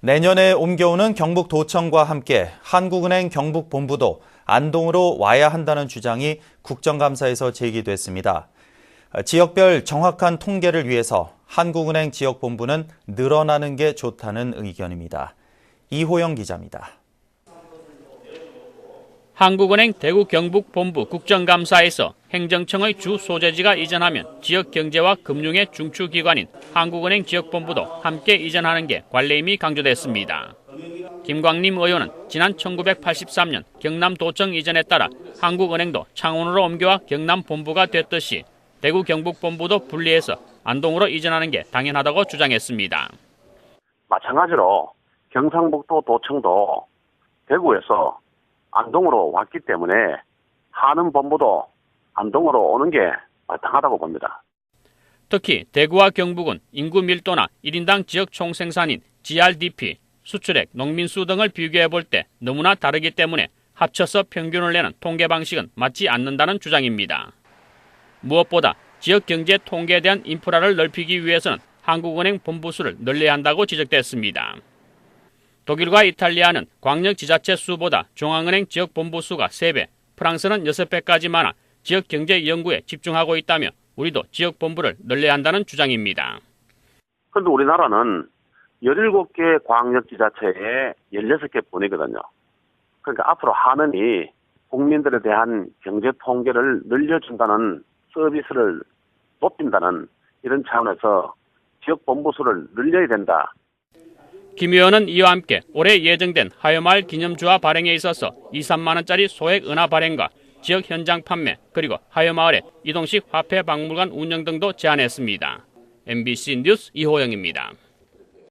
내년에 옮겨오는 경북도청과 함께 한국은행 경북본부도 안동으로 와야 한다는 주장이 국정감사에서 제기됐습니다. 지역별 정확한 통계를 위해서 한국은행 지역본부는 늘어나는 게 좋다는 의견입니다. 이호영 기자입니다. 한국은행 대구 경북 본부 국정감사에서 행정청의 주 소재지가 이전하면 지역 경제와 금융의 중추 기관인 한국은행 지역본부도 함께 이전하는 게 관례임이 강조됐습니다. 김광림 의원은 지난 1983년 경남도청 이전에 따라 한국은행도 창원으로 옮겨와 경남 본부가 됐듯이 대구 경북 본부도 분리해서 안동으로 이전하는 게 당연하다고 주장했습니다. 마찬가지로 경상북도 도청도 대구에서 안동으로 왔기 때문에 하는 본부도 안동으로 오는 게 마땅하다고 봅니다. 특히 대구와 경북은 인구 밀도나 1인당 지역 총생산인 GRDP, 수출액, 농민수 등을 비교해 볼 때 너무나 다르기 때문에 합쳐서 평균을 내는 통계 방식은 맞지 않는다는 주장입니다. 무엇보다 지역 경제 통계에 대한 인프라를 넓히기 위해서는 한국은행 본부수를 늘려야 한다고 지적됐습니다. 독일과 이탈리아는 광역 지자체 수보다 중앙은행 지역 본부 수가 3배, 프랑스는 6배까지 많아 지역 경제 연구에 집중하고 있다며 우리도 지역 본부를 늘려야 한다는 주장입니다. 그런데 우리나라는 17개 광역 지자체에 16개 뿐이거든요. 그러니까 앞으로 하는이 국민들에 대한 경제 통계를 늘려준다는 서비스를 높인다는 이런 차원에서 지역 본부수를 늘려야 된다. 김 의원은 이와 함께 올해 예정된 하여마을 기념주화 발행에 있어서 2, 3만 원짜리 소액 은하 발행과 지역 현장 판매 그리고 하여마을의 이동식 화폐 박물관 운영 등도 제안했습니다. MBC 뉴스 이호영입니다.